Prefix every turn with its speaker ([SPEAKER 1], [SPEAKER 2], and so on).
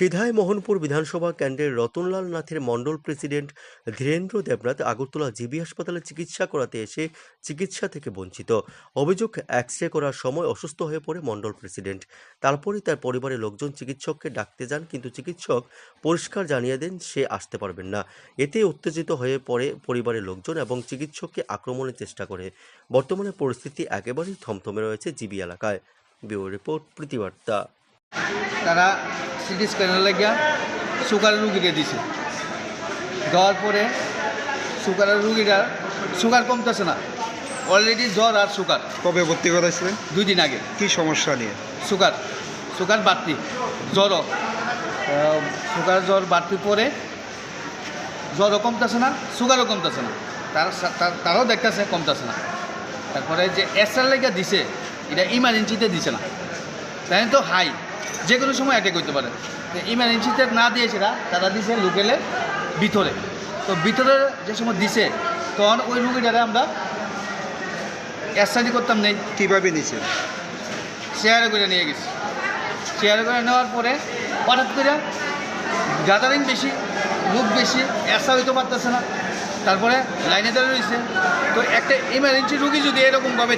[SPEAKER 1] সিধাই মোহনপুর বিধানসভা কেন্দ্রের রতনলাল নাথের মণ্ডল প্রেসিডেন্ট ধীরেন্দ্র দেবনাথ আগরতলা জিবি হাসপাতালে চিকিৎসা করাতে এসে চিকিৎসা থেকে বঞ্চিত। অভিযোগ এক্স রে করার সময় অসুস্থ হয়ে পড়ে মণ্ডল প্রেসিডেন্ট। তারপরেই তার পরিবারের লোকজন চিকিৎসককে ডাকতে যান, কিন্তু চিকিৎসক পরিষ্কার জানিয়ে দেন, সে আসতে পারবেন না। এতে উত্তেজিত হয়ে পড়ে পরিবারের লোকজন এবং চিকিৎসককে আক্রমণের চেষ্টা করে। বর্তমানে পরিস্থিতি একেবারেই থমথমে রয়েছে জিবি এলাকায়। ব্যুরো রিপোর্ট, প্রতিবার্তা।
[SPEAKER 2] তারা সিটি স্ক্যানের লাগিয়া সুগার রুগীকে দিছে। দেওয়ার পরে সুগারের রুগীরা সুগার কমতেছে না। অলরেডি জ্বর আর সুগার।
[SPEAKER 3] কবে ভর্তি করাইছিলেন?
[SPEAKER 2] দুই দিন আগে।
[SPEAKER 3] কি সমস্যা নিয়ে?
[SPEAKER 2] সুগার সুগার বাড়তি। জ্বরও। সুগার জ্বর বাড়তি পরে জ্বরও কমতেছে না সুগারও কমতেছে না। তার- তারাও দেখতেছে কমতেছে না। তারপরে যে এসআর লেগে দিছে এটা ইমার্জেন্সিতে দিছে না। তাই তো হাই যে কোনো সময় অ্যাটাক করতে পারে। তো ইমার্জেন্সিতে না দিয়েছে না তারা দিছে লোকেলে ভিতরে। তো ভিতরে যে সময় দিছে তখন ওই রুগীটারে আমরা এসআরই করতাম নেই।
[SPEAKER 3] কীভাবে নিছেন
[SPEAKER 2] শেয়ারে করে নিয়ে গেছি। শেয়ারে করে নেওয়ার পরে হঠাৎ করে গ্যাদারিং বেশি লোক বেশি এসা হইতে পারতেছে না। তারপরে লাইনে দাঁড়িয়ে রয়েছে। তো একটা ইমার্জেন্সি রুগী যদি এরকমভাবে